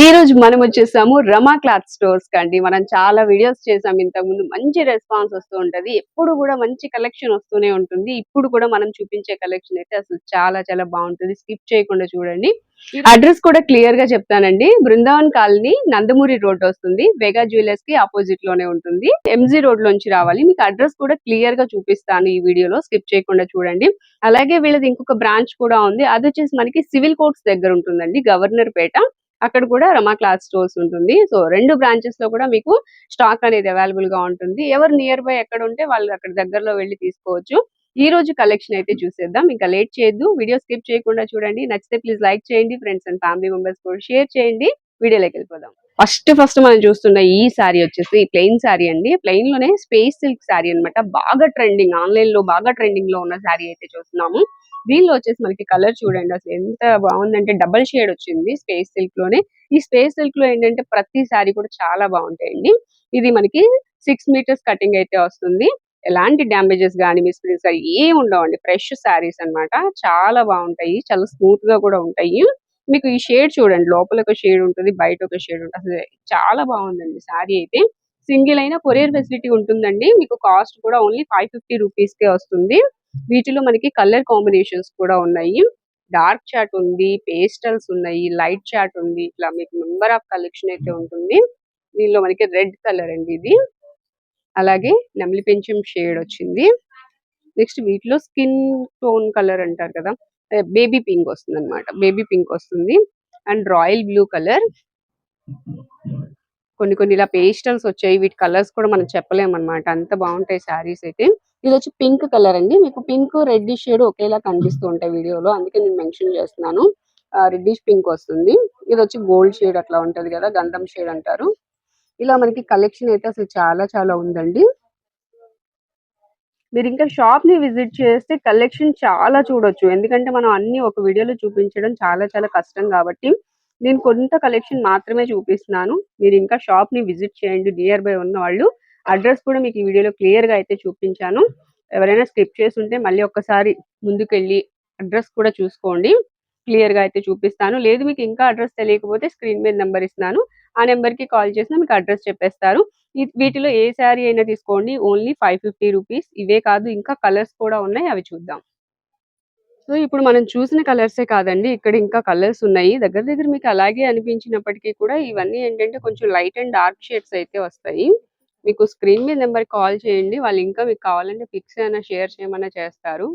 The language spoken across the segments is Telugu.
ఈ రోజు మనం వచ్చేసాము రమా క్లాత్ స్టోర్స్ కండి మనం చాలా వీడియోస్ చేసాం ఇంతకు ముందు. మంచి రెస్పాన్స్ వస్తూ ఉంటది. ఎప్పుడు కూడా మంచి కలెక్షన్ వస్తూనే ఉంటుంది. ఇప్పుడు కూడా మనం చూపించే కలెక్షన్ అయితే అసలు చాలా చాలా బాగుంటుంది. స్కిప్ చేయకుండా చూడండి. అడ్రస్ కూడా క్లియర్గా చెప్తానండి. బృందావన్ కాలనీ నందమూరి రోడ్ వస్తుంది. వెగా జ్యువెలర్స్కి ఆపోజిట్లోనే ఉంటుంది. ఎంజీ రోడ్ లోంచి రావాలి. మీకు అడ్రస్ కూడా క్లియర్గా చూపిస్తాను ఈ వీడియోలో. స్కిప్ చేయకుండా చూడండి. అలాగే వీళ్ళది ఇంకొక బ్రాంచ్ కూడా ఉంది. అది వచ్చేసి మనకి సివిల్ కోర్ట్స్ దగ్గర ఉంటుందండి. గవర్నర్ పేట. అక్కడ కూడా రమా క్లాత్ స్టోర్స్ ఉంటుంది. సో రెండు బ్రాంచెస్లో కూడా మీకు స్టాక్ అనేది అవైలబుల్గా ఉంటుంది. ఎవరు నియర్ బై ఎక్కడ ఉంటే వాళ్ళు అక్కడ దగ్గరలో వెళ్ళి తీసుకోవచ్చు. ఈ రోజు కలెక్షన్ అయితే చూసేద్దాం. ఇంకా లేట్ చేయొద్దు. వీడియో స్కిప్ చేయకుండా చూడండి. నచ్చితే ప్లీజ్ లైక్ చేయండి. ఫ్రెండ్స్ అండ్ ఫ్యామిలీ మెంబర్స్ కూడా షేర్ చేయండి. వీడియోలోకి వెళ్ళిపోదాం. ఫస్ట్ ఫస్ట్ మనం చూస్తున్న ఈ సారీ వచ్చేసి ప్లెయిన్ సారీ అండి. ప్లెయిన్లోనే స్పేస్ సిల్క్ సారీ అన్నమాట. బాగా ట్రెండింగ్ ఆన్లైన్లో బాగా ట్రెండింగ్లో ఉన్న సారీ అయితే చూస్తున్నాము. దీనిలో వచ్చేసి మనకి కలర్ చూడండి. అసలు ఎంత బాగుందంటే డబల్ షేడ్ వచ్చింది స్పేస్ సిల్క్లోనే. ఈ స్పేస్ సిల్క్లో ఏంటంటే ప్రతి సారీ కూడా చాలా బాగుంటాయండి. ఇది మనకి సిక్స్ మీటర్స్ కటింగ్ అయితే వస్తుంది. ఎలాంటి డ్యామేజెస్ కానీ మిస్ప్రింట్స్ కానీ ఏం ఉండవండి. ఫ్రెష్ శారీస్ అన్నమాట. చాలా బాగుంటాయి. చాలా స్మూత్గా కూడా ఉంటాయి. మీకు ఈ షేడ్ చూడండి. లోపల ఒక షేడ్ ఉంటుంది బయట ఒక షేడ్ ఉంటుంది. అసలు చాలా బాగుందండి శారీ అయితే. సింగిల్ అయినా కొరియర్ ఫెసిలిటీ ఉంటుందండి. మీకు కాస్ట్ కూడా ఓన్లీ ఫైవ్ ఫిఫ్టీ రూపీస్కే వస్తుంది. వీటిలో మనకి కలర్ కాంబినేషన్స్ కూడా ఉన్నాయి. డార్క్ చాట్ ఉంది పేస్టల్స్ ఉన్నాయి లైట్ చాట్ ఉంది. ఇట్లా మీకు మెంబర్ ఆఫ్ కలెక్షన్ అయితే ఉంటుంది. దీనిలో మనకి రెడ్ కలర్ అండి ఇది. అలాగే నెమలి పెంచం షేడ్ వచ్చింది. నెక్స్ట్ వీటిలో స్కిన్ టోన్ కలర్ అంటారు కదా బేబీ పింక్ వస్తుంది అనమాట బేబీ పింక్ వస్తుంది. And royal blue colour. కొన్ని కొన్ని ఇలా పేస్టల్స్ వచ్చాయి. వీటి కలర్స్ కూడా మనం చెప్పలేము అనమాట అంత బాగుంటాయి శారీస్ అయితే. ఇది వచ్చి పింక్ కలర్ అండి. మీకు పింక్ రెడ్ షేడ్ ఒకేలా కనిపిస్తూ ఉంటాయి వీడియోలో. అందుకే నేను మెన్షన్ చేస్తున్నాను. రెడ్డిష్ పింక్ వస్తుంది. ఇది వచ్చి గోల్డ్ షేడ్ అట్లా ఉంటది కదా గంధం షేడ్ అంటారు. ఇలా మనకి కలెక్షన్ అయితే అసలు చాలా చాలా ఉందండి. మీరు ఇంకా షాప్ని విజిట్ చేస్తే కలెక్షన్ చాలా చూడొచ్చు. ఎందుకంటే మనం అన్ని ఒక వీడియోలో చూపించడం చాలా చాలా కష్టం కాబట్టి నేను కొంత కలెక్షన్ మాత్రమే చూపిస్తున్నాను. మీరు ఇంకా షాప్ని విజిట్ చేయండి. నియర్ బై ఉన్న వాళ్ళు. అడ్రస్ కూడా మీకు ఈ వీడియోలో క్లియర్గా అయితే చూపించాను. ఎవరైనా స్కిప్ చేసి ఉంటే మళ్ళీ ఒక్కసారి ముందుకెళ్ళి అడ్రస్ కూడా చూసుకోండి. క్లియర్గా అయితే చూపిస్తాను. లేదు మీకు ఇంకా అడ్రస్ తెలియకపోతే స్క్రీన్ మీద నెంబర్ ఇస్తున్నాను. ఆ నెంబర్కి కాల్ చేసినా మీకు అడ్రస్ చెప్పేస్తారు. వీటిలో ఏ శారీ అయినా తీసుకోండి. ఓన్లీ ఫైవ్ ఫిఫ్టీ రూపీస్ ఇవే కాదు ఇంకా కలర్స్ కూడా ఉన్నాయి. అవి చూద్దాం. సో ఇప్పుడు మనం చూసిన కలర్సే కాదండి. ఇక్కడ ఇంకా కలర్స్ ఉన్నాయి. దగ్గర దగ్గర మీకు అలాగే అనిపించినప్పటికీ కూడా ఇవన్నీ ఏంటంటే కొంచెం లైట్ అండ్ డార్క్ షేడ్స్ అయితే వస్తాయి. మీకు స్క్రీన్ మీద నెంబర్ కాల్ చేయండి. వాళ్ళు ఇంకా మీకు కావాలంటే పిక్స్ అయినా షేర్ చేయమన్నా చేస్తారు.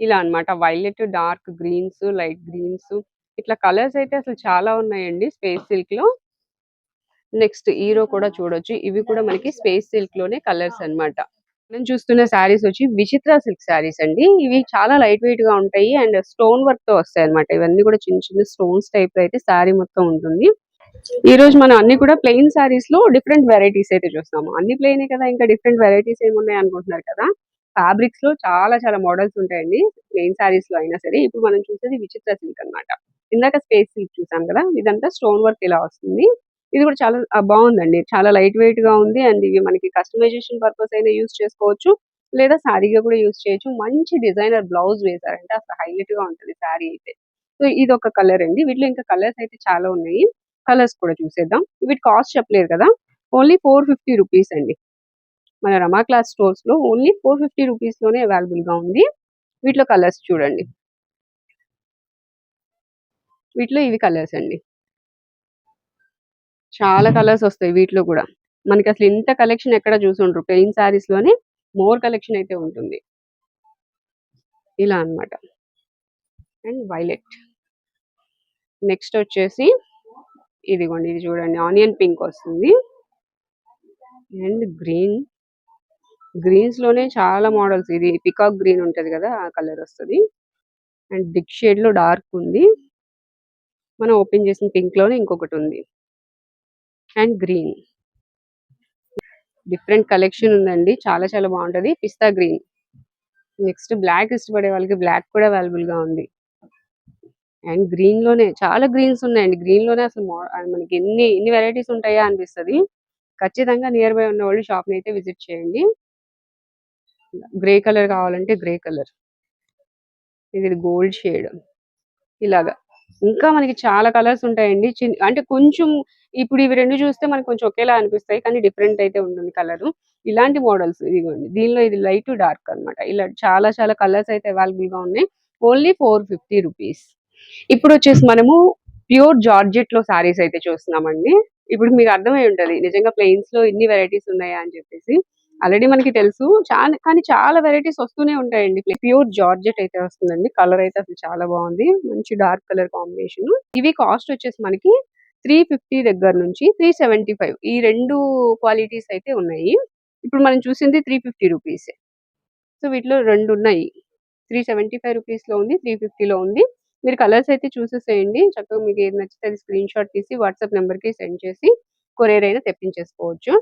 ఇలా అన్నమాట. Violet dark greens light greens. ఇట్లా కలర్స్ అయితే అసలు చాలా ఉన్నాయండి స్పేస్ సిల్క్లో నెక్స్ట్ హీరో కూడా చూడొచ్చు. ఇవి కూడా మనకి స్పేస్ సిల్క్లోనే కలర్స్ అన్నమాట. మనం చూస్తున్న శారీస్ వచ్చి విచిత్ర సిల్క్ శారీస్ అండి. ఇవి చాలా లైట్ వెయిట్గా ఉంటాయి అండ్ స్టోన్ వర్క్తో వస్తాయి అన్నమాట. ఇవన్నీ కూడా చిన్న చిన్న స్టోన్స్ టైప్ అయితే శారీ మొత్తం ఉంటుంది. ఈ రోజు మనం అన్ని కూడా ప్లెయిన్ శారీస్లో డిఫరెంట్ వెరైటీస్ అయితే చూస్తాము అన్ని ప్లెయిన్ కదా ఇంకా డిఫరెంట్ వెరైటీస్ ఏమున్నాయి అనుకుంటున్నారు కదా? ఫ్యాబ్రిక్స్లో చాలా చాలా మోడల్స్ ఉంటాయండి. ప్లెయిన్ శారీస్లో అయినా సరే. ఇప్పుడు మనం చూసేది విచిత్ర సిల్క్ అన్నమాట. ఇందాక స్పేస్ సిల్క్ చూసాం కదా? ఇదంతా స్టోన్ వర్క్ ఇలా వస్తుంది. ఇది కూడా చాలా బాగుందండి. చాలా లైట్ వెయిట్గా ఉంది. అండ్ ఇవి మనకి కస్టమైజేషన్ పర్పస్ అయినా యూస్ చేసుకోవచ్చు. లేదా శారీగా కూడా యూస్ చేయొచ్చు. మంచి డిజైనర్ బ్లౌజ్ వేసారంటే అసలు హైలైట్గా ఉంటుంది శారీ అయితే. సో ఇది ఒక కలర్ అండి. వీటిలో ఇంకా కలర్స్ అయితే చాలా ఉన్నాయి. కలర్స్ కూడా చూసేద్దాం. వీటి కాస్ట్ చెప్పలేదు కదా? ఓన్లీ ఫోర్ ఫిఫ్టీ రూపీస్ అండి. మన రమా క్లాస్ స్టోర్స్లో ఓన్లీ ఫోర్ ఫిఫ్టీ రూపీస్లోనే అవైలబుల్గా ఉంది. వీటిలో కలర్స్ చూడండి. వీటిలో ఇవి కలర్స్ అండి. చాలా కలర్స్ వస్తాయి వీటిలో కూడా. మనకి అసలు ఇంత కలెక్షన్ ఎక్కడ చూసుండ్రు? ప్లెయిన్ శారీస్లోనే మోర్ కలెక్షన్ అయితే ఉంటుంది. ఇలా అన్నమాట. And violet. నెక్స్ట్ వచ్చేసి ఇదిగోండి ఇది చూడండి. ఆనియన్ పింక్ వస్తుంది. And green. గ్రీన్స్లోనే చాలా మోడల్స్. ఇది పికాక్ గ్రీన్ ఉంటది కదా ఆ కలర్ వస్తుంది. అండ్ డిక్ షేడ్లో డార్క్ ఉంది. మనం ఓపెన్ చేసిన పింక్లోనే ఇంకొకటి ఉంది. And green. డిఫరెంట్ కలెక్షన్ ఉందండి. చాలా చాలా బాగుంటది. పిస్తా గ్రీన్. నెక్స్ట్ బ్లాక్ ఇష్టపడే వాళ్ళకి బ్లాక్ కూడా అవైలబుల్గా ఉంది. అండ్ గ్రీన్లోనే చాలా గ్రీన్స్ ఉన్నాయండి. గ్రీన్లోనే అసలు మనకి ఎన్ని ఎన్ని వెరైటీస్ ఉంటాయా అనిపిస్తది. ఖచ్చితంగా నియర్ బై ఉన్న వాళ్ళు షాప్ని అయితే విజిట్ చేయండి. గ్రే కలర్ కావాలంటే గ్రే కలర్. ఇది గోల్డ్ షేడ్. ఇలాగా. ఇంకా మనకి చాలా కలర్స్ ఉంటాయండి. అంటే కొంచెం ఇప్పుడు ఇవి రెండు చూస్తే మనకు కొంచెం ఒకేలా అనిపిస్తాయి కానీ డిఫరెంట్ అయితే ఉంటుంది కలర్. ఇలాంటి మోడల్స్ ఇదిగోండి. దీనిలో ఇది లైట్ డార్క్ అన్నమాట. ఇలా చాలా చాలా కలర్స్ అయితే అవైలబుల్గా ఉన్నాయి. Only four fifty rupees. ఇప్పుడు వచ్చేసి మనము ప్యూర్ జార్జెట్లో సారీస్ అయితే చూస్తున్నామండి. ఇప్పుడు మీకు అర్థమై ఉంటది. నిజంగా ప్లెయిన్స్లో ఇన్ని వెరైటీస్ ఉన్నాయా అని చెప్పేసి. ఆల్రెడీ మనకి తెలుసు. చాలా కానీ చాలా వెరైటీస్ వస్తూనే ఉంటాయండి. ప్యూర్ జార్జెట్ అయితే వస్తుందండి. కలర్ అయితే అసలు చాలా బాగుంది. మంచి డార్క్ కలర్ కాంబినేషన్ ఇవి కాస్ట్ వచ్చేసి మనకి త్రీ ఫిఫ్టీ దగ్గర నుంచి త్రీ సెవెంటీ ఫైవ్ ఈ రెండు క్వాలిటీస్ అయితే ఉన్నాయి. ఇప్పుడు మనం చూసింది త్రీ ఫిఫ్టీ రూపీస్ సో వీటిలో రెండు ఉన్నాయి. త్రీ సెవెంటీ ఫైవ్ రూపీస్లో ఉంది త్రీ ఫిఫ్టీలో ఉంది. మీరు కలర్స్ అయితే చూసేసేయండి. చక్కగా మీకు ఏది నచ్చితే అది స్క్రీన్ షాట్ తీసి వాట్సాప్ నెంబర్కి సెండ్ చేసి కొరియర్ అయినా తెప్పించేసుకోవచ్చు.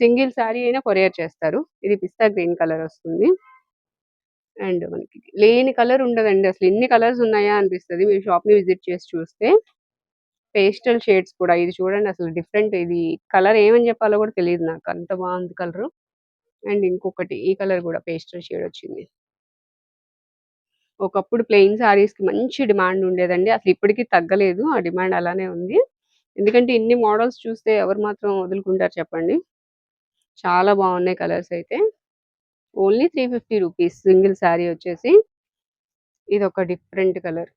సింగిల్ శారీ అయినా కొరియర్ చేస్తారు. ఇది పిస్తా గ్రీన్ కలర్ వస్తుంది. అండ్ మనకి లేని కలర్ ఉండదండి. అసలు ఎన్ని కలర్స్ ఉన్నాయా అనిపిస్తుంది. మీరు షాప్ని విజిట్ చేసి చూస్తే పేస్టల్ షేడ్స్ కూడా ఇది చూడండి అసలు డిఫరెంట్. ఇది కలర్ ఏమని చెప్పాలో కూడా తెలియదు నాకు. అంత బాగుంది కలర్. అండ్ ఇంకొకటి ఈ కలర్ కూడా పేస్టల్ షేడ్ వచ్చింది. ఒకప్పుడు ప్లెయిన్ సారీస్కి మంచి డిమాండ్ ఉండేదండి. అసలు ఇప్పటికీ తగ్గలేదు. ఆ డిమాండ్ అలానే ఉంది. ఎందుకంటే ఇన్ని మోడల్స్ చూస్తే ఎవరు మాత్రం వదులుకుంటారు చెప్పండి. చాలా బాగున్నాయి కలర్స్ అయితే. Only three fifty rupees single sari వచ్చేసి ఇది ఒక డిఫరెంట్ కలర్.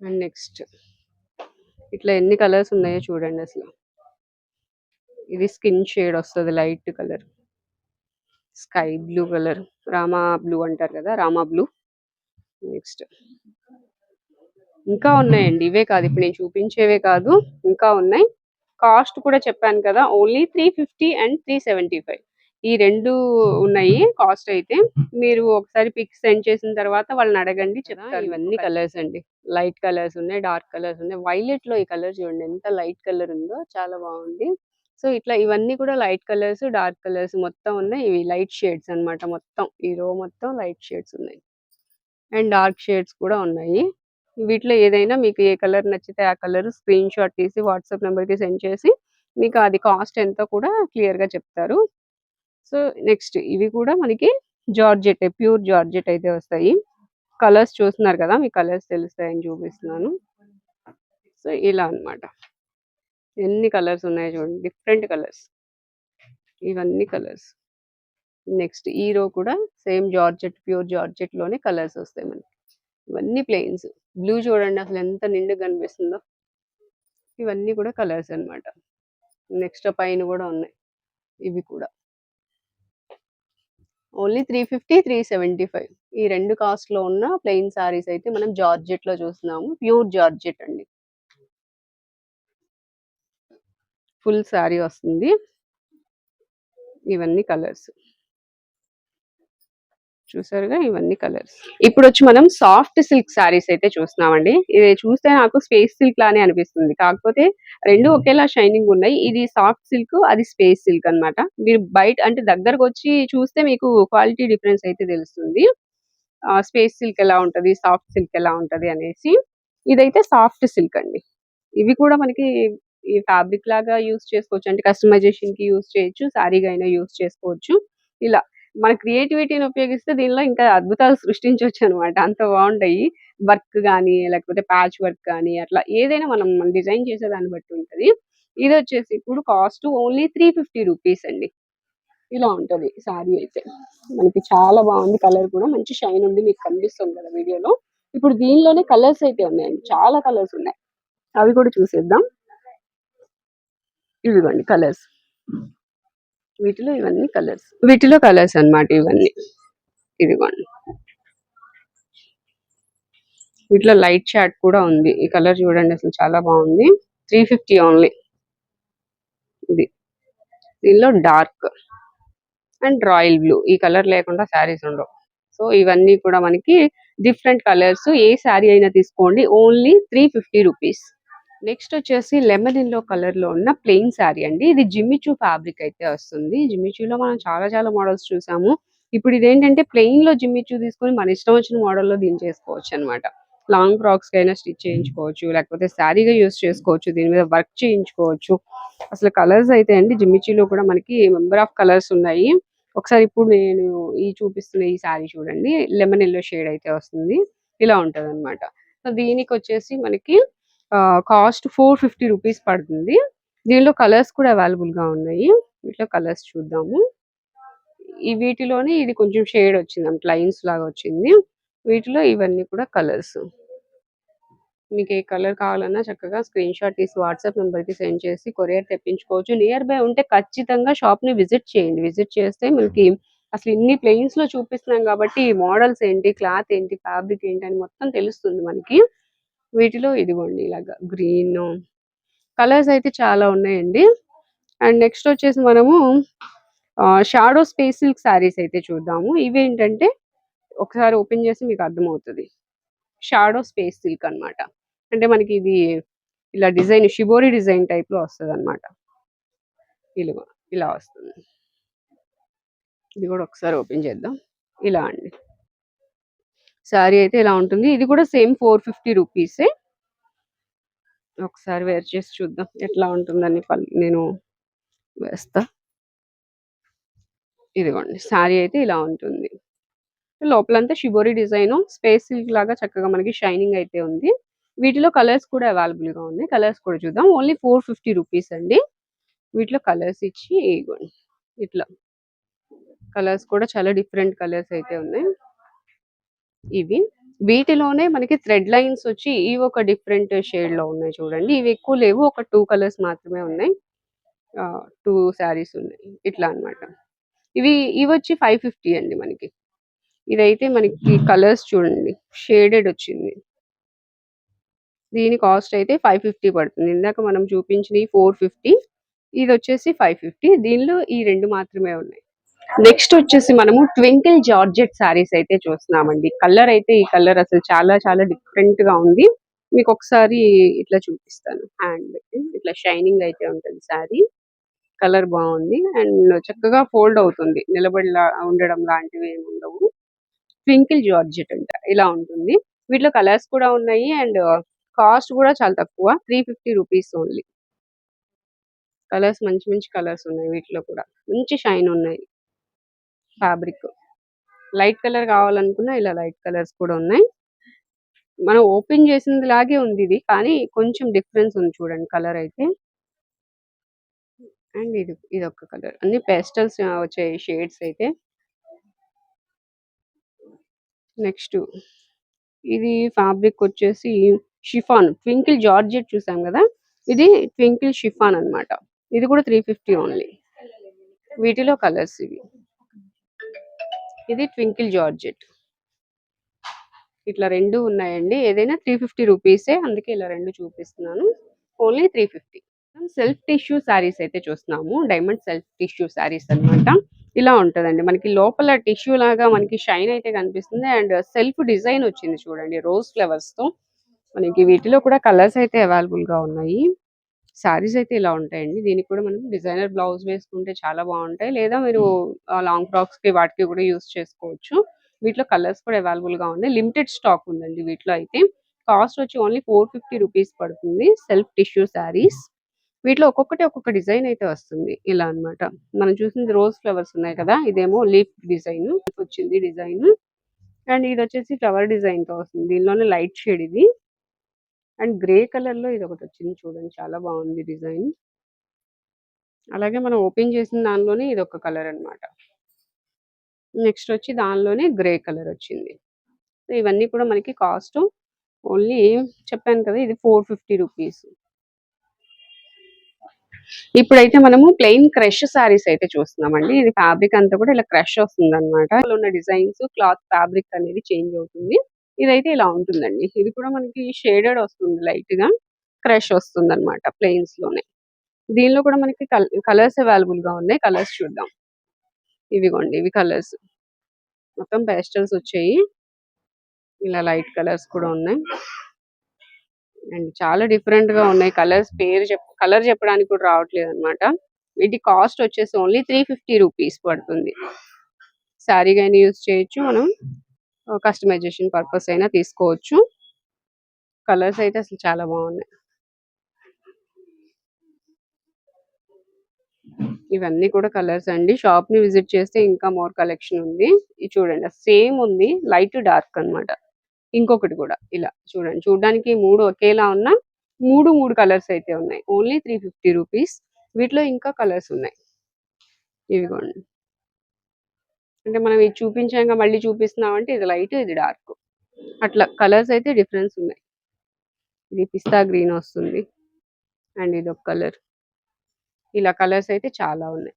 అండ్ నెక్స్ట్ ఇట్లా ఎన్ని కలర్స్ ఉన్నాయో చూడండి అసలు. ఇది స్కిన్ షేడ్ వస్తుంది light colour. Sky blue colour. Rama blue అంటారు కదా రామా బ్లూ. నెక్స్ట్ ఇంకా ఉన్నాయండి. ఇవే కాదు ఇప్పుడు నేను చూపించేవే కాదు ఇంకా ఉన్నాయి. కాస్ట్ కూడా చెప్పాను కదా only three fifty and three seventy five. ఈ రెండు ఉన్నాయి కాస్ట్ అయితే. మీరు ఒకసారి పిక్స్ సెండ్ చేసిన తర్వాత వాళ్ళని అడగండి చెప్తారు ఇవన్నీ కలర్స్ అండి. లైట్ కలర్స్ ఉన్నాయి డార్క్ కలర్స్ ఉన్నాయి. వైలెట్లో ఈ కలర్ చూడండి ఎంత లైట్ కలర్ ఉందో చాలా బాగుంది. సో ఇట్లా ఇవన్నీ కూడా లైట్ కలర్స్ డార్క్ కలర్స్ మొత్తం ఉన్నాయి. ఇవి లైట్ షేడ్స్ అన్నమాట మొత్తం. ఈ రో మొత్తం లైట్ షేడ్స్ ఉన్నాయి. అండ్ డార్క్ షేడ్స్ కూడా ఉన్నాయి. వీటిలో ఏదైనా మీకు ఏ కలర్ నచ్చితే ఆ కలర్ స్క్రీన్ షాట్ తీసి వాట్సాప్ నెంబర్కి సెండ్ చేసి మీకు అది కాస్ట్ ఎంతో కూడా క్లియర్గా చెప్తారు. సో నెక్స్ట్ ఇవి కూడా మనకి జార్జెట్ ప్యూర్ జార్జెట్ అయితే వస్తాయి. కలర్స్ చూస్తున్నారు కదా మీ కలర్స్ తెలుస్తాయని చూపిస్తున్నాను. సో ఇలా అన్నమాట. ఎన్ని కలర్స్ ఉన్నాయో చూడండి డిఫరెంట్ కలర్స్. ఇవన్నీ కలర్స్. నెక్స్ట్ ఈ రో కూడా సేమ్ జార్జెట్ ప్యూర్ జార్జెట్లోనే కలర్స్ వస్తాయి మనకి. ఇవన్నీ ప్లెయిన్స్ బ్లూ చూడండి అసలు ఎంత నిండుగా కనిపిస్తుందో. ఇవన్నీ కూడా కలర్స్ అన్నమాట. నెక్స్ట్ పైన కూడా ఉన్నాయి. ఇవి కూడా. Only three fifty three seventy five ఈ రెండు కాస్ట్లో ఉన్న ప్లెయిన్ సారీస్ అయితే మనం జార్జెట్లో చూస్తున్నాము. ప్యూర్ జార్జెట్ అండి. ఫుల్ శారీ వస్తుంది. ఇవన్నీ కలర్స్ చూసారుగా? ఇవన్నీ కలర్స్. ఇప్పుడు వచ్చి మనం సాఫ్ట్ సిల్క్ శారీస్ అయితే చూస్తున్నామండి. ఇది చూస్తే నాకు స్పేస్ సిల్క్ లానే అనిపిస్తుంది. కాకపోతే రెండు ఒకేలా షైనింగ్ ఉన్నాయి. ఇది సాఫ్ట్ సిల్క్ అది స్పేస్ సిల్క్ అన్నమాట. మీరు బయట అంటే దగ్గరకు వచ్చి చూస్తే మీకు క్వాలిటీ డిఫరెన్స్ అయితే తెలుస్తుంది. స్పేస్ సిల్క్ ఎలా ఉంటది సాఫ్ట్ సిల్క్ ఎలా ఉంటది అనేసి. ఇదైతే సాఫ్ట్ సిల్క్ అండి. ఇవి కూడా మనకి ఈ ఫ్యాబ్రిక్ లాగా యూస్ చేసుకోవచ్చు. అంటే కస్టమైజేషన్కి యూస్ చేయొచ్చు సారీగా అయినా యూస్ చేసుకోవచ్చు. ఇలా మన క్రియేటివిటీని ఉపయోగిస్తే దీనిలో ఇంకా అద్భుతాలు సృష్టించవచ్చు అనమాట అంత బాగుంటాయి. వర్క్ కానీ లేకపోతే ప్యాచ్ వర్క్ కానీ అట్లా ఏదైనా మనం డిజైన్ చేసే దాన్ని బట్టి ఉంటది. ఇది వచ్చేసి ఇప్పుడు cost only three fifty rupees అండి. ఇలా ఉంటుంది సారీ అయితే. మనకి చాలా బాగుంది కలర్ కూడా. మంచి షైన్ ఉంది మీకు కనిపిస్తుంది కదా వీడియోలో. ఇప్పుడు దీనిలోనే కలర్స్ అయితే ఉన్నాయండి. చాలా కలర్స్ ఉన్నాయి. అవి కూడా చూసేద్దాం. ఇదిగోండి కలర్స్. వీటిలో ఇవన్నీ కలర్స్ వీటిలో కలర్స్ అన్నమాట ఇవన్నీ. ఇదిగోండి వీటిలో లైట్ చాట్ కూడా ఉంది. ఈ కలర్ చూడండి అసలు చాలా బాగుంది. త్రీ ఫిఫ్టీ ఓన్లీ ఇది. దీనిలో డార్క్ అండ్ రాయల్ బ్లూ ఈ కలర్ లేకుండా శారీస్ ఉండవు. సో ఇవన్నీ కూడా మనకి డిఫరెంట్ కలర్స్ ఏ శారీ అయినా తీసుకోండి. Only three fifty rupees next వచ్చేసి లెమన్ ఎల్లో కలర్లో ఉన్న ప్లెయిన్ శారీ అండి. ఇది జిమ్మిచూ ఫ్యాబ్రిక్ అయితే వస్తుంది. జిమ్మిచూలో మనం చాలా చాలా మోడల్స్ చూసాము. ఇప్పుడు ఇదేంటంటే ప్లెయిన్లో జిమ్మిచూ తీసుకొని మన ఇష్టం వచ్చిన మోడల్లో దీన్ని చేసుకోవచ్చు అన్నమాట. లాంగ్ ఫ్రాక్స్కి అయినా స్టిచ్ చేయించుకోవచ్చు లేకపోతే శారీగా యూస్ చేసుకోవచ్చు దీని మీద వర్క్ చేయించుకోవచ్చు. అసలు కలర్స్ అయితే అండి జిమ్మిచూలో కూడా మనకి మెంబర్ ఆఫ్ కలర్స్ ఉన్నాయి. ఒకసారి ఇప్పుడు నేను ఈ చూపిస్తున్న ఈ శారీ చూడండి. లెమన్ ఎల్లో షేడ్ అయితే వస్తుంది. ఇలా ఉంటుంది అనమాట సో దీనికి వచ్చేసి మనకి కాస్ట్ ఫోర్ ఫిఫ్టీ రూపీస్ పడుతుంది. దీనిలో కలర్స్ కూడా అవైలబుల్గా ఉన్నాయి. వీటిలో కలర్స్ చూద్దాము. ఈ వీటిలోనే ఇది కొంచెం షేడ్ వచ్చింది. అంటే లైన్స్ లాగా వచ్చింది. వీటిలో ఇవన్నీ కూడా కలర్స్ మీకు ఏ కలర్ కావాలన్నా చక్కగా స్క్రీన్ షాట్ తీసి వాట్సాప్ నెంబర్కి సెండ్ చేసి కొరియర్ తెప్పించుకోవచ్చు. నియర్ బై ఉంటే ఖచ్చితంగా షాప్ని విజిట్ చేయండి. విజిట్ చేస్తే మనకి అసలు ఇన్ని ప్లెయిన్స్లో చూపిస్తున్నాం కాబట్టి మోడల్స్ ఏంటి క్లాత్ ఏంటి ఫ్యాబ్రిక్ ఏంటి అని మొత్తం తెలుస్తుంది మనకి. వీటిలో ఇదిగోండి ఇలాగా గ్రీన్. కలర్స్ అయితే చాలా ఉన్నాయండి. అండ్ నెక్స్ట్ వచ్చేసి మనము షాడో స్పేస్ సిల్క్ శారీస్ అయితే చూద్దాము. ఇవేంటంటే ఒకసారి ఓపెన్ చేసి మీకు అర్థమవుతుంది. షాడో స్పేస్ సిల్క్ అన్నమాట. అంటే మనకి ఇది ఇలా డిజైన్ షిబోరి డిజైన్ టైప్లో వస్తుంది అనమాట ఇలా ఇలా వస్తుంది. ఇది కూడా ఒకసారి ఓపెన్ చేద్దాం. ఇలా అండి. శారీ అయితే ఇలా ఉంటుంది. ఇది కూడా సేమ్ ఫోర్ ఫిఫ్టీ రూపీసే. ఒకసారి వేర్ చేసి చూద్దాం ఎట్లా ఉంటుందని నేను వేస్తా. ఇదిగోండి శారీ అయితే ఇలా ఉంటుంది. లోపలంతా షిబోరి డిజైన్ స్పేస్ సిల్క్ లాగా చక్కగా మనకి షైనింగ్ అయితే ఉంది. వీటిలో కలర్స్ కూడా అవైలబుల్గా ఉన్నాయి. కలర్స్ కూడా చూద్దాం. ఓన్లీ ఫోర్ ఫిఫ్టీ రూపీస్ అండి. వీటిలో కలర్స్ ఇచ్చి ఇట్లా. కలర్స్ కూడా చాలా డిఫరెంట్ కలర్స్ అయితే ఉన్నాయి. ఇవి. వీటిలోనే మనకి థ్రెడ్ లైన్స్ వచ్చి ఇవి ఒక డిఫరెంట్ షేడ్లో ఉన్నాయి చూడండి. ఇవి ఎక్కువ లేవు. ఒక టూ కలర్స్ మాత్రమే ఉన్నాయి. టూ శారీస్ ఉన్నాయి. ఇట్లా అన్నమాట. ఇవి ఇవి వచ్చి ఫైవ్ ఫిఫ్టీ అండి మనకి. ఇదైతే మనకి కలర్స్ చూడండి. షేడెడ్ వచ్చింది. దీని కాస్ట్ అయితే ఫైవ్ ఫిఫ్టీ పడుతుంది. ఇందాక మనం చూపించిన ఫోర్ ఫిఫ్టీ ఇది వచ్చేసి ఫైవ్ ఫిఫ్టీ దీనిలో ఈ రెండు మాత్రమే ఉన్నాయి. నెక్స్ట్ వచ్చేసి మనము ట్వింకిల్ జార్జెట్ శారీస్ అయితే చూస్తున్నామండి. కలర్ అయితే ఈ కలర్ అసలు చాలా చాలా డిఫరెంట్గా ఉంది. మీకు ఒకసారి ఇట్లా చూపిస్తాను. హ్యాండ్ పెట్టి ఇట్లా షైనింగ్ అయితే ఉంటుంది శారీ. కలర్ బాగుంది. అండ్ చక్కగా ఫోల్డ్ అవుతుంది. నిలబడి ఉండడం లాంటివి ఏమి ఉండవు. ట్వింకిల్ జార్జెట్ అంట. ఇలా ఉంటుంది. వీటిలో కలర్స్ కూడా ఉన్నాయి. అండ్ కాస్ట్ కూడా చాలా తక్కువ. Three fifty rupees only. Colours మంచి మంచి కలర్స్ ఉన్నాయి వీటిలో కూడా. మంచి షైన్ ఉన్నాయి. ఫ్యాబ్రిక్. లైట్ కలర్ కావాలనుకున్నా ఇలా లైట్ కలర్స్ కూడా ఉన్నాయి. మనం ఓపెన్ చేసింది లాగే ఉంది ఇది కానీ కొంచెం డిఫరెన్స్ ఉంది చూడండి కలర్ అయితే. అండ్ ఇది ఇది ఒక కలర్. అన్ని పేస్టల్స్ వచ్చే షేడ్స్ అయితే. నెక్స్ట్ ఇది ఫ్యాబ్రిక్ వచ్చేసి షిఫాన్ ట్వింకిల్ జార్జెట్ చూసాం కదా? ఇది ట్వింకిల్ షిఫాన్ అన్నమాట. ఇది కూడా త్రీ ఫిఫ్టీ ఓన్లీ. వీటిలో కలర్స్ ఇవి. ఇది ట్వింకిల్ జార్జెట్. ఇట్లా రెండు ఉన్నాయండి. ఏదైనా త్రీ ఫిఫ్టీ రూపీసే అందుకే ఇలా రెండు చూపిస్తున్నాను. Only three fifty. Self tissue saris అయితే చూస్తున్నాము. డైమండ్ సెల్ఫ్ టిష్యూ శారీస్ అన్నమాట. ఇలా ఉంటదండి. మనకి లోపల టిష్యూ లాగా మనకి షైన్ అయితే కనిపిస్తుంది. అండ్ సెల్ఫ్ డిజైన్ వచ్చింది చూడండి. రోజ్ ఫ్లవర్స్తో మనకి వీటిలో కూడా కలర్స్ అయితే అవైలబుల్గా ఉన్నాయి. శారీస్ అయితే ఇలా ఉంటాయండి. దీనికి కూడా మనం డిజైనర్ బ్లౌజ్ వేసుకుంటే చాలా బాగుంటాయి. లేదా మీరు లాంగ్ ఫ్రాక్స్కి వాటికి కూడా యూస్ చేసుకోవచ్చు. వీటిలో కలర్స్ కూడా అవైలబుల్గా ఉన్నాయి. లిమిటెడ్ స్టాక్ ఉందండి వీటిలో అయితే. కాస్ట్ వచ్చి ఓన్లీ ఫోర్ ఫిఫ్టీ రూపీస్ పడుతుంది. సెల్ఫ్ టిష్యూ శారీస్ వీటిలో ఒక్కొక్కటి ఒక్కొక్క డిజైన్ అయితే వస్తుంది. ఇలా అన్నమాట. మనం చూసింది రోజ్ ఫ్లవర్స్ ఉన్నాయి కదా! ఇదేమో లీఫ్ డిజైన్ వచ్చింది డిజైన్. అండ్ ఇది వచ్చేసి ఫ్లవర్ డిజైన్తో వస్తుంది. దీనిలోనే లైట్ షేడ్ ఇది. అండ్ గ్రే కలర్లో ఇది ఒకటి వచ్చింది చూడండి. చాలా బాగుంది డిజైన్. అలాగే మనం ఓపెన్ చేసిన దానిలోనే ఇది ఒక కలర్ అన్నమాట నెక్స్ట్ వచ్చి దానిలోనే గ్రే కలర్ వచ్చింది సో ఇవన్నీ కూడా మనకి కాస్ట్ ఓన్లీ చెప్పాను కదా ఇది ఫోర్ ఫిఫ్టీ రూపీస్. ఇప్పుడైతే మనము ప్లెయిన్ క్రష్ సారీస్ అయితే చూస్తున్నామండి. ఇది ఫ్యాబ్రిక్ అంతా కూడా ఇలా క్రష్ వస్తుంది అనమాట ఉన్న డిజైన్స్ క్లాత్ ఫ్యాబ్రిక్ అనేది చేంజ్ అవుతుంది. ఇదైతే ఇలా ఉంటుందండి. ఇది కూడా మనకి షేడెడ్ వస్తుంది లైట్గా క్రష్ వస్తుంది అనమాట ప్లెయిన్స్లోనే దీనిలో కూడా మనకి కలర్స్ అవైలబుల్గా ఉన్నాయి. కలర్స్ చూద్దాం. ఇవిగోండి. ఇవి కలర్స్. మొత్తం పేస్టల్స్ వచ్చాయి. ఇలా లైట్ కలర్స్ కూడా ఉన్నాయి. అండ్ చాలా డిఫరెంట్గా ఉన్నాయి. కలర్స్ పేరు చెప్ కలర్ చెప్పడానికి కూడా రావట్లేదు అనమాట వీటి కాస్ట్ వచ్చేసి ఓన్లీ త్రీ ఫిఫ్టీ రూపీస్ పడుతుంది. శారీగా అయినా యూజ్ చేయొచ్చు మనం. కస్టమైజేషన్ పర్పస్ అయినా తీసుకోవచ్చు. కలర్స్ అయితే అసలు చాలా బాగున్నాయి. ఇవన్నీ కూడా కలర్స్ అండి. షాప్ని విజిట్ చేస్తే ఇంకా మోర్ కలెక్షన్ ఉంది. ఇది చూడండి సేమ్ ఉంది లైట్ డార్క్ అన్నమాట. ఇంకొకటి కూడా ఇలా చూడండి చూడడానికి మూడు ఒకేలా ఉన్నా మూడు మూడు కలర్స్ అయితే ఉన్నాయి. Only three fifty rupees. వీటిలో ఇంకా కలర్స్ ఉన్నాయి. ఇవిగోండి. అంటే మనం ఇది చూపించాక మళ్ళీ చూపిస్తున్నాం అంటే ఇది లైట్ ఇది డార్క్. అట్లా కలర్స్ అయితే డిఫరెన్స్ ఉన్నాయి. ఇది పిస్తా గ్రీన్ వస్తుంది. అండ్ ఇది ఒక కలర్. ఇలా కలర్స్ అయితే చాలా ఉన్నాయి.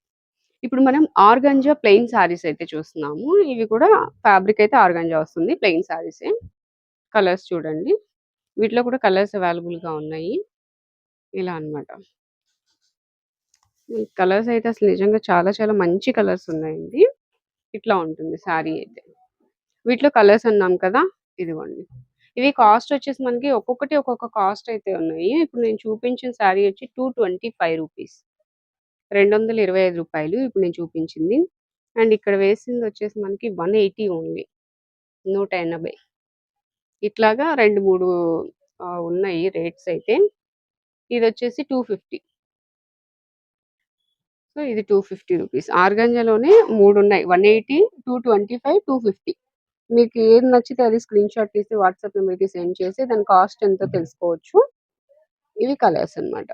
ఇప్పుడు మనం ఆర్గంజా ప్లెయిన్ సారీస్ అయితే చూస్తున్నాము. ఇవి కూడా ఫ్యాబ్రిక్ అయితే ఆర్గంజా వస్తుంది. ప్లెయిన్ సారీసే కలర్స్ చూడండి. వీటిలో కూడా కలర్స్ అవైలబుల్గా ఉన్నాయి. ఇలా అన్నమాట. కలర్స్ అయితే అసలు నిజంగా చాలా చాలా మంచి కలర్స్ ఉన్నాయండి. ఇట్లా ఉంటుంది శారీ అయితే. వీటిలో కలర్స్ అన్నాం కదా ఇదిగోండి. ఇవి కాస్ట్ వచ్చేసి మనకి ఒక్కొక్కటి ఒక్కొక్క కాస్ట్ అయితే ఉన్నాయి. ఇప్పుడు నేను చూపించిన శారీ వచ్చి టూ ట్వంటీ ఫైవ్ రూపీస్. రెండు వందల ఇరవై ఐదు రూపాయలు ఇప్పుడు నేను చూపించింది. అండ్ ఇక్కడ వేసింది వచ్చేసి మనకి వన్ ఎయిటీ ఓన్లీ నూట ఎనభై. ఇట్లాగా రెండు మూడు ఉన్నాయి రేట్స్ అయితే. ఇది వచ్చేసి టూ ఫిఫ్టీ. సో ఇది టూ ఫిఫ్టీ రూపీస్ ఆర్గంజాలోనే మూడు ఉన్నాయి one eighty two twenty five two fifty మీకు ఏది నచ్చితే అది స్క్రీన్ షాట్ తీసి వాట్సాప్ నెంబర్కి సెండ్ చేసి దాని కాస్ట్ ఎంతో తెలుసుకోవచ్చు. ఇవి కలర్స్ అన్నమాట.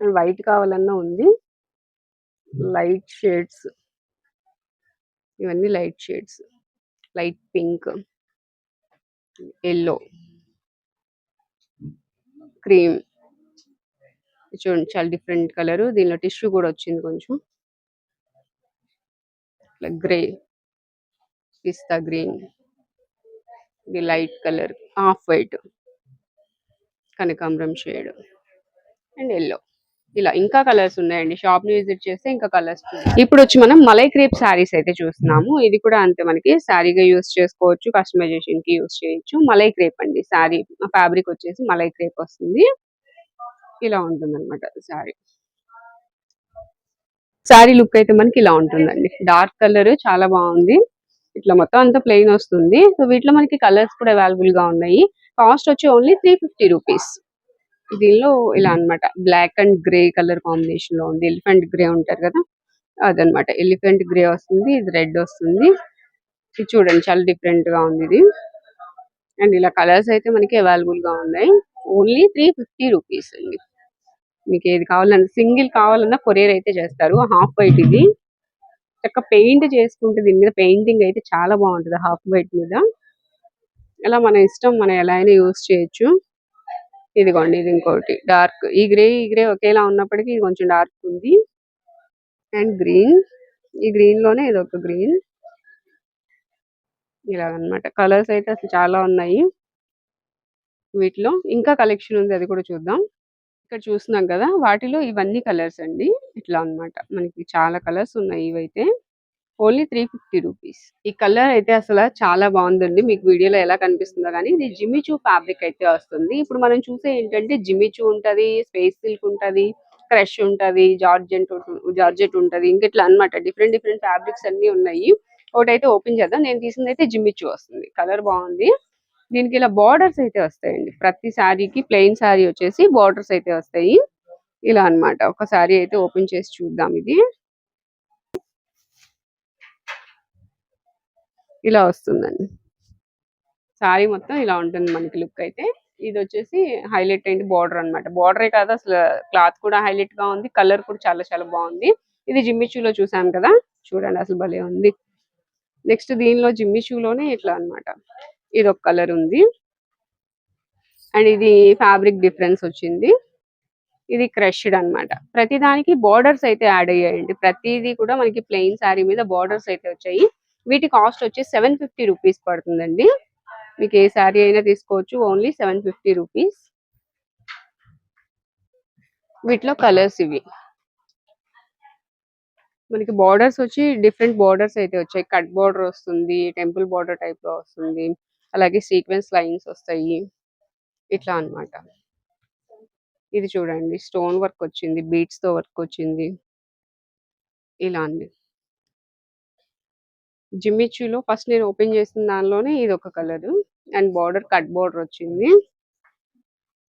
వైట్ కావాలన్నా ఉంది. లైట్ షేడ్స్ ఇవన్నీ light shades light pink yellow cream చూడండి చాలా డిఫరెంట్ కలర్. దీనిలో టిష్యూ కూడా వచ్చింది కొంచెం. Grey pista green. ఇది లైట్ కలర్ హాఫ్ వైట్. కనకాంబరం షేడ్ అండ్ ఎల్లో. ఇలా ఇంకా కలర్స్ ఉన్నాయండి. షాప్ని విజిట్ చేస్తే ఇంకా కలర్స్ ఇప్పుడు వచ్చి మనం మలై క్రేప్ శారీస్ అయితే చూస్తున్నాము. ఇది కూడా అంతే మనకి శారీగా యూస్ చేసుకోవచ్చు కస్టమైజేషన్కి యూస్ చేయొచ్చు. మలై క్రేప్ అండి. శారీ ఫ్యాబ్రిక్ వచ్చేసి మలై క్రేప్ వస్తుంది. ఇలా ఉంటుంది అనమాట శారీ. శారీ లుక్ అయితే మనకి ఇలా ఉంటుందండి. డార్క్ కలర్ చాలా బాగుంది. ఇట్లా మొత్తం అంతా ప్లెయిన్ వస్తుంది. సో వీటిలో మనకి కలర్స్ కూడా అవైలబుల్గా ఉన్నాయి. కాస్ట్ వచ్చి ఓన్లీ త్రీ ఫిఫ్టీ రూపీస్. దీనిలో ఇలా అన్నమాట. బ్లాక్ అండ్ గ్రే కలర్ కాంబినేషన్లో ఉంది. ఎలిఫెంట్ గ్రే ఉంటారు కదా? అదనమాట ఎలిఫెంట్ గ్రే వస్తుంది. ఇది రెడ్ వస్తుంది. ఇది చూడండి చాలా డిఫరెంట్గా ఉంది ఇది. అండ్ ఇలా కలర్స్ అయితే మనకి అవైలబుల్గా ఉన్నాయి. ఓన్లీ త్రీ ఫిఫ్టీ రూపీస్ అండి. మీకు ఏది కావాలన్నా సింగిల్ కావాలన్నా కొరియర్ అయితే చేస్తారు. హాఫ్ వైట్ ఇది. చక్క పెయింట్ చేసుకుంటే దీని మీద పెయింటింగ్ అయితే చాలా బాగుంటుంది హాఫ్ వైట్ మీద. అలా మన ఇష్టం మనం ఎలా అయినా యూస్ చేయొచ్చు. ఇదిగోండి ఇది ఇంకోటి. డార్క్. ఈ గ్రే ఈ గ్రే ఒకేలా ఉన్నప్పటికీ ఇది కొంచెం డార్క్ ఉంది. And green. ఈ గ్రీన్లోనే ఇది ఒక గ్రీన్. ఇలాగనమాట. కలర్స్ అయితే అసలు చాలా ఉన్నాయి. వీటిలో ఇంకా కలెక్షన్ ఉంది అది కూడా చూద్దాం. ఇక్కడ చూస్తున్నాం కదా! వాటిలో ఇవన్నీ కలర్స్ అండి. ఇట్లా అన్నమాట. మనకి చాలా కలర్స్ ఉన్నాయి ఇవైతే. Only three fifty rupees. ఈ కలర్ అయితే అసలు చాలా బాగుందండి. మీకు వీడియోలో ఎలా కనిపిస్తుందో కానీ ఇది జిమ్మిచూ ఫ్యాబ్రిక్ అయితే వస్తుంది. ఇప్పుడు మనం చూసే ఏంటంటే జిమిచూ ఉంటది స్పేస్ సిల్క్ ఉంటది క్రష్ ఉంటది జార్జెంట్ జార్జెట్ ఉంటది. ఇంకా ఇట్లా అన్నమాట. డిఫరెంట్ డిఫరెంట్ ఫ్యాబ్రిక్స్ అన్ని ఉన్నాయి. ఒకటైతే ఓపెన్ చేద్దాం. నేను తీసింది అయితే జిమ్మిచూ వస్తుంది. కలర్ బాగుంది. దీనికి ఇలా బార్డర్స్ అయితే వస్తాయండి. ప్రతి శారీకి ప్లెయిన్ శారీ వచ్చేసి బార్డర్స్ అయితే వస్తాయి. ఇలా అన్నమాట. ఒక శారీ అయితే ఓపెన్ చేసి చూద్దాం ఇది. ఇలా వస్తుందండి. శారీ మొత్తం ఇలా ఉంటుంది మనకి లుక్ అయితే. ఇది వచ్చేసి హైలైట్ అయింది బార్డర్ అన్నమాట. బార్డరే కాదు అసలు క్లాత్ కూడా హైలైట్గా ఉంది కలర్ కూడా చాలా చాలా బాగుంది. ఇది జిమ్మిచూలో చూసాం కదా? చూడండి అసలు భలే ఉంది. నెక్స్ట్ దీనిలో జిమ్మిచూలోనే ఇట్లా అన్నమాట. ఇది ఒక కలర్ ఉంది. అండ్ ఇది ఫ్యాబ్రిక్ డిఫరెన్స్ వచ్చింది. ఇది క్రష్డ్ అన్నమాట. ప్రతి దానికి బార్డర్స్ అయితే యాడ్ అయ్యాయండి. ప్రతిదీ కూడా మనకి ప్లెయిన్ శారీ మీద బార్డర్స్ అయితే వచ్చాయి. వీటి కాస్ట్ వచ్చి సెవెన్ ఫిఫ్టీ రూపీస్ పడుతుందండి. మీకు ఏ శారీ అయినా తీసుకోవచ్చు. Only seven fifty rupees. వీటిలో కలర్స్ ఇవి. మనకి బార్డర్స్ వచ్చి డిఫరెంట్ బార్డర్స్ అయితే వచ్చాయి. కట్ బార్డర్ వస్తుంది టెంపుల్ బార్డర్ టైప్లో వస్తుంది. అలాగే సీక్వెన్స్ లైన్స్ వస్తాయి. ఇట్లా అన్నమాట. ఇది చూడండి. స్టోన్ వర్క్ వచ్చింది. బీట్స్తో వర్క్ వచ్చింది. ఇలా అండి. జిమ్మిచ్చులో ఫస్ట్ నేను ఓపెన్ చేసిన దానిలోనే ఇది ఒక colour. And border cut border వచ్చింది.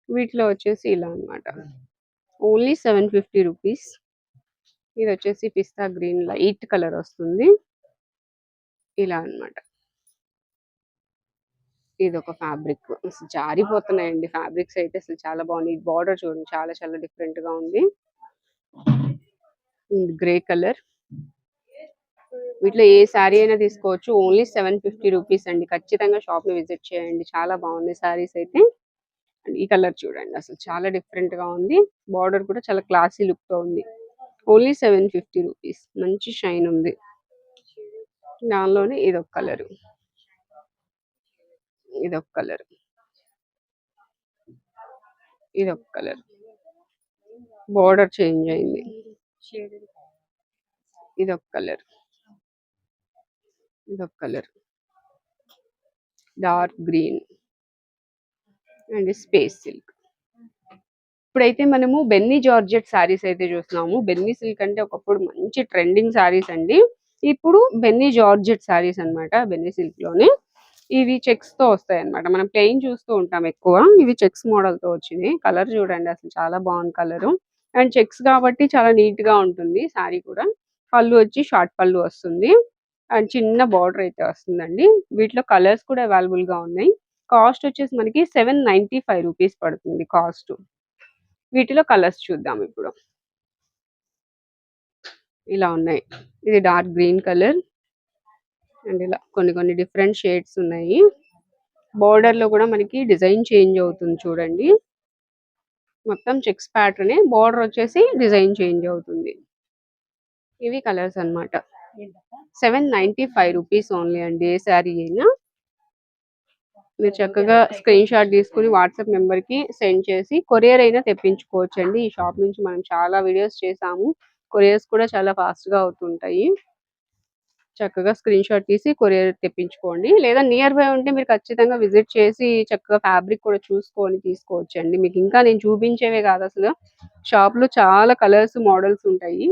వీటిలో వచ్చేసి ఇలా అన్నమాట. Only seven fifty rupees. ఇది వచ్చేసి పిస్తా గ్రీన్ లైట్ కలర్ వస్తుంది. ఇలా అన్నమాట. ఇది ఒక ఫ్యాబ్రిక్. అసలు జారిపోతున్నాయండి. ఫ్యాబ్రిక్స్ అయితే అసలు చాలా బాగుంది బార్డర్ చూడండి. చాలా చాలా డిఫరెంట్గా ఉంది. Grey colour. వీటిలో ఏ శారీ అయినా తీసుకోవచ్చు. ఓన్లీ సెవెన్ ఫిఫ్టీ రూపీస్ అండి. ఖచ్చితంగా షాప్ని విజిట్ చేయండి. చాలా బాగుంది శారీస్ అయితే. ఈ కలర్ చూడండి. అసలు చాలా డిఫరెంట్గా ఉంది. బార్డర్ కూడా చాలా క్లాసీ లుక్తో ఉంది. Only seven fifty rupees. మంచి షైన్ ఉంది. దానిలోనే ఇదొక కలర్. ఇదొక కలర్. ఇదొక కలర్. బార్డర్ చేంజ్ అయింది. ఇదొక కలర్. ఇదొక colour. Dark green. And space silk. ఇప్పుడైతే మనము బెన్నీ జార్జెట్ శారీస్ అయితే చూస్తున్నాము. బెన్నీ సిల్క్ అంటే ఒకప్పుడు మంచి ట్రెండింగ్ శారీస్ అండి. ఇప్పుడు బెన్నీ జార్జెట్ శారీస్ అన్నమాట బెన్నీ సిల్క్లోనే ఇవి చెక్స్తో వస్తాయి అనమాట మనం ప్లెయిన్ చూస్తూ ఉంటాం ఎక్కువ. ఇవి చెక్స్ మోడల్తో వచ్చినాయి కలర్ చూడండి అసలు చాలా బాగుంది కలర్ అండ్ చెక్స్ కాబట్టి చాలా నీట్గా ఉంటుంది. శారీ కూడా. పళ్ళు వచ్చి షార్ట్ పళ్ళు వస్తుంది. అండ్ చిన్న బార్డర్ అయితే వస్తుందండి. వీటిలో కలర్స్ కూడా అవైలబుల్గా ఉన్నాయి. కాస్ట్ వచ్చేసి మనకి సెవెన్ నైన్టీ ఫైవ్ రూపీస్ పడుతుంది కాస్ట్ వీటిలో కలర్స్ చూద్దాం ఇప్పుడు. ఇలా ఉన్నాయి. ఇది డార్క్ గ్రీన్ కలర్ అండ్ ఇలా కొన్ని కొన్ని డిఫరెంట్ షేడ్స్ ఉన్నాయి. బోర్డర్లో కూడా మనకి డిజైన్ చేంజ్ అవుతుంది చూడండి. మొత్తం చెక్స్ ప్యాటర్న్ బార్డర్ వచ్చేసి డిజైన్ చేంజ్ అవుతుంది. ఇవి కలర్స్ అన్నమాట. Seven ninety five rupees only అండి ఏ శారీ అయినా. మీరు చక్కగా స్క్రీన్ షాట్ తీసుకుని వాట్సాప్ నెంబర్కి సెండ్ చేసి కొరియర్ అయినా తెప్పించుకోవచ్చు అండి ఈ షాప్ నుంచి మనం చాలా వీడియోస్ చేసాము. కొరియర్స్ కూడా చాలా ఫాస్ట్గా అవుతుంటాయి. చక్కగా స్క్రీన్ షాట్ తీసి కొరియర్ తెప్పించుకోండి. లేదా నియర్ బై ఉంటే మీరు ఖచ్చితంగా విజిట్ చేసి చక్కగా ఫ్యాబ్రిక్ కూడా చూసుకొని తీసుకోవచ్చు అండి మీకు ఇంకా నేను చూపించేవే కాదు అసలు. షాప్లో చాలా కలర్స్ మోడల్స్ ఉంటాయి.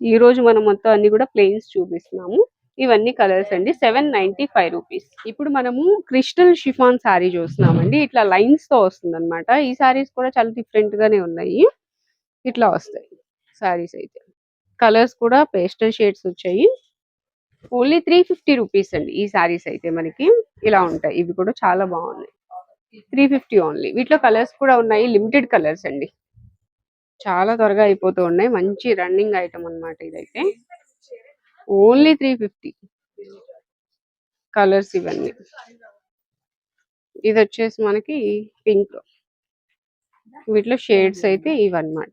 ఈ రోజు మనం మొత్తం అన్ని కూడా ప్లెయిన్స్ చూపిస్తున్నాము. ఇవన్నీ కలర్స్ అండి. Seven ninety five rupees. ఇప్పుడు మనము క్రిస్టల్ షిఫాన్ శారీ చూస్తున్నామండి. ఇట్లా లైన్స్తో వస్తుంది అనమాట ఈ శారీస్ కూడా చాలా డిఫరెంట్ గానే ఉన్నాయి. ఇట్లా వస్తాయి శారీస్ అయితే. కలర్స్ కూడా పేస్టల్ షేడ్స్ వచ్చాయి. ఓన్లీ త్రీ ఫిఫ్టీ రూపీస్ అండి ఈ సారీస్ అయితే మనకి. ఇలా ఉంటాయి. ఇవి కూడా చాలా బాగున్నాయి. Three fifty only. వీటిలో కలర్స్ కూడా ఉన్నాయి. లిమిటెడ్ కలర్స్ అండి. చాలా త్వరగా అయిపోతూ ఉన్నాయి. మంచి రన్నింగ్ ఐటమ్ అన్నమాట ఇదైతే. Only three fifty. కలర్స్ ఇవన్నీ. ఇది వచ్చేసి మనకి పింక్. వీటిలో షేడ్స్ అయితే ఇవన్నమాట.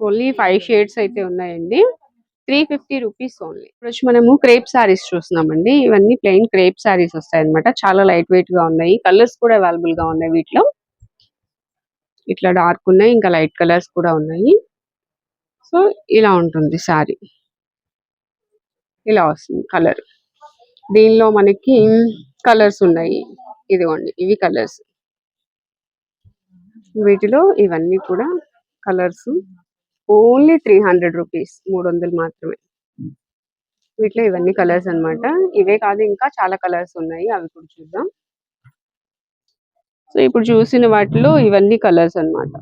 ఓన్లీ ఫైవ్ షేడ్స్ అయితే ఉన్నాయండి. Three fifty rupees only. ఇప్పుడు వచ్చి మనము క్రేప్ సారీస్ చూస్తున్నామండి. ఇవన్నీ ప్లెయిన్ క్రేప్ సారీస్ వస్తాయి అనమాట చాలా లైట్ వెయిట్గా ఉన్నాయి. కలర్స్ కూడా అవైలబుల్గా ఉన్నాయి వీటిలో. ఇట్లా డార్క్ ఉన్నాయి ఇంకా లైట్ కలర్స్ కూడా ఉన్నాయి. సో ఇలా ఉంటుంది సారీ. ఇలా వస్తుంది కలర్. దీనిలో మనకి కలర్స్ ఉన్నాయి. ఇదిగోండి ఇవి కలర్స్. వీటిలో ఇవన్నీ కూడా colours. Only three hundred rupees మూడు వందలు మాత్రమే. వీటిలో ఇవన్నీ కలర్స్ అన్నమాట. ఇవే కాదు ఇంకా చాలా కలర్స్ ఉన్నాయి. అవి కూడా చూద్దాం. సో ఇప్పుడు చూసిన వాటిలో ఇవన్నీ కలర్స్ అన్నమాట.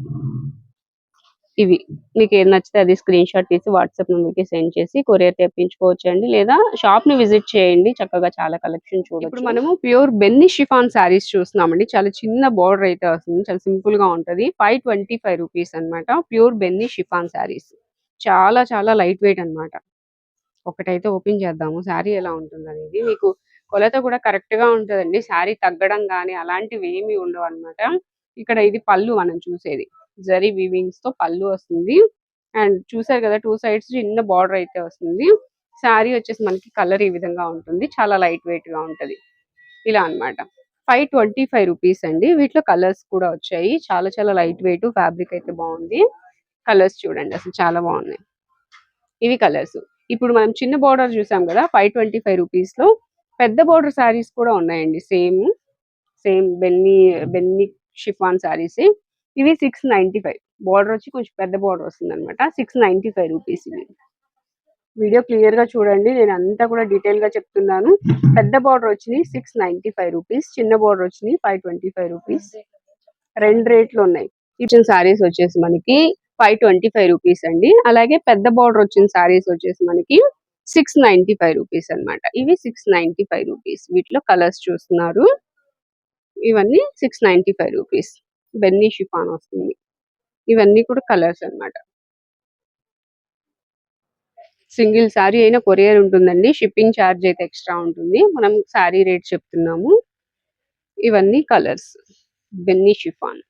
ఇవి. మీకు ఏది నచ్చితే అది స్క్రీన్ షాట్ తీసి వాట్సాప్ నెంబర్కి సెండ్ చేసి కొరియర్ తెప్పించుకోవచ్చు అండి లేదా షాప్ని విజిట్ చేయండి. చక్కగా చాలా కలెక్షన్ చూడొచ్చు. ఇప్పుడు మనము ప్యూర్ బెన్ని షిఫాన్ శారీస్ చూస్తున్నామండి. చాలా చిన్న బార్డర్ అయితే వస్తుంది. చాలా సింపుల్గా ఉంటది. ఫైవ్ ట్వంటీ ఫైవ్ రూపీస్ అన్నమాట. ప్యూర్ బెన్ని షిఫాన్ శారీస్ చాలా చాలా లైట్ వెయిట్ అన్నమాట. ఒకటైతే ఓపెన్ చేద్దాము. శారీ ఎలా ఉంటుంది అనేది. మీకు కొలత కూడా కరెక్ట్గా ఉంటుందండి. శారీ తగ్గడం కానీ అలాంటివి ఏమి ఉండవు అన్నమాట. ఇక్కడ ఇది పళ్ళు మనం చూసేది. జరీ వీవింగ్స్తో పళ్ళు వస్తుంది. అండ్ చూసారు కదా టూ సైడ్స్ చిన్న బార్డర్ అయితే వస్తుంది. శారీ వచ్చేసి మనకి కలర్ ఈ విధంగా ఉంటుంది. చాలా లైట్ వెయిట్గా ఉంటది. ఇలా అన్నమాట. ఫైవ్ ట్వంటీ ఫైవ్ రూపీస్ అండి. వీటిలో కలర్స్ కూడా వచ్చాయి. చాలా చాలా లైట్ వెయిట్ ఫ్యాబ్రిక్ అయితే బాగుంది. కలర్స్ చూడండి అసలు చాలా బాగున్నాయి. ఇవి కలర్స్. ఇప్పుడు మనం చిన్న బార్డర్ చూసాం కదా ఫైవ్ ట్వంటీ ఫైవ్ రూపీస్లో పెద్ద బార్డర్ శారీస్ కూడా ఉన్నాయండి. సేమ్ సేమ్ బెన్ని బెన్ని షిఫాన్ శారీస్. ఇవి సిక్స్ నైన్టీ ఫైవ్ బార్డర్ వచ్చి కొంచెం పెద్ద బార్డర్ వస్తుంది అనమాట సిక్స్ నైన్టీ ఫైవ్ రూపీస్ ఇవి. వీడియో క్లియర్గా చూడండి. నేను అంతా కూడా డీటెయిల్గా చెప్తున్నాను. పెద్ద బార్డర్ వచ్చినాయి సిక్స్ నైన్టీ ఫైవ్ రూపీస్ చిన్న బార్డర్ వచ్చినాయి ఫైవ్ ట్వంటీ ఫైవ్ రూపీస్ రెండు రేట్లు ఉన్నాయి. ఇచ్చిన సారీస్ వచ్చేసి మనకి ఫైవ్ ట్వంటీ ఫైవ్ రూపీస్ అండి. అలాగే పెద్ద బార్డర్ వచ్చిన సారీస్ వచ్చేసి మనకి సిక్స్ నైన్టీ ఫైవ్ రూపీస్ అన్నమాట. ఇవి సిక్స్ నైన్టీ ఫైవ్ రూపీస్ వీటిలో కలర్స్ చూస్తున్నారు. ఇవన్నీ సిక్స్ నైన్టీ ఫైవ్ రూపీస్ బెన్నీ షిఫాన్ వస్తుంది. ఇవన్నీ కూడా కలర్స్ అన్నమాట. సింగిల్ శారీ అయినా కొరియర్ ఉంటుందండి. షిప్పింగ్ ఛార్జ్ అయితే ఎక్స్ట్రా ఉంటుంది. మనం శారీ రేట్ చెప్తున్నాము. ఇవన్నీ కలర్స్. Benny chiffon.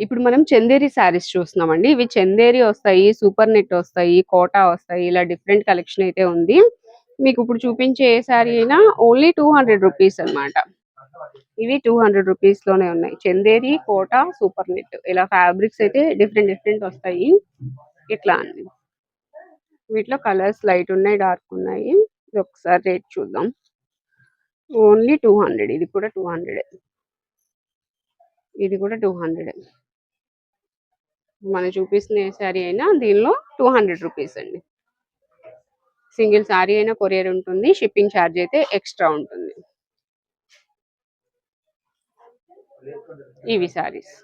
ఇప్పుడు మనం చందేరి శారీస్ చూస్తున్నామండి. ఇవి చందేరి వస్తాయి సూపర్ నెట్ వస్తాయి కోటా వస్తాయి ఇలా డిఫరెంట్ కలెక్షన్ అయితే ఉంది. మీకు ఇప్పుడు చూపించే ఏ శారీ అయినా ఓన్లీ టూ హండ్రెడ్ రూపీస్ అన్నమాట. ఇవి టూ హండ్రెడ్ రూపీస్లోనే ఉన్నాయి. Chanderi Kota super net. ఇలా ఫ్యాబ్రిక్స్ అయితే డిఫరెంట్ డిఫరెంట్ వస్తాయి. ఇట్లా అండి. వీటిలో కలర్స్ లైట్ ఉన్నాయి డార్క్ ఉన్నాయి. ఇది ఒకసారి రేట్ చూద్దాం. Only two hundred. ఇది కూడా టూ హండ్రెడ్ ఇది కూడా టూ హండ్రెడ్ మనం చూపిస్తున్న శారీ అయినా దీనిలో టూ హండ్రెడ్ రూపీస్ అండి. సింగిల్ శారీ అయినా కొరియర్ ఉంటుంది. షిప్పింగ్ ఛార్జ్ అయితే ఎక్స్ట్రా ఉంటుంది. ఇవి శారీస్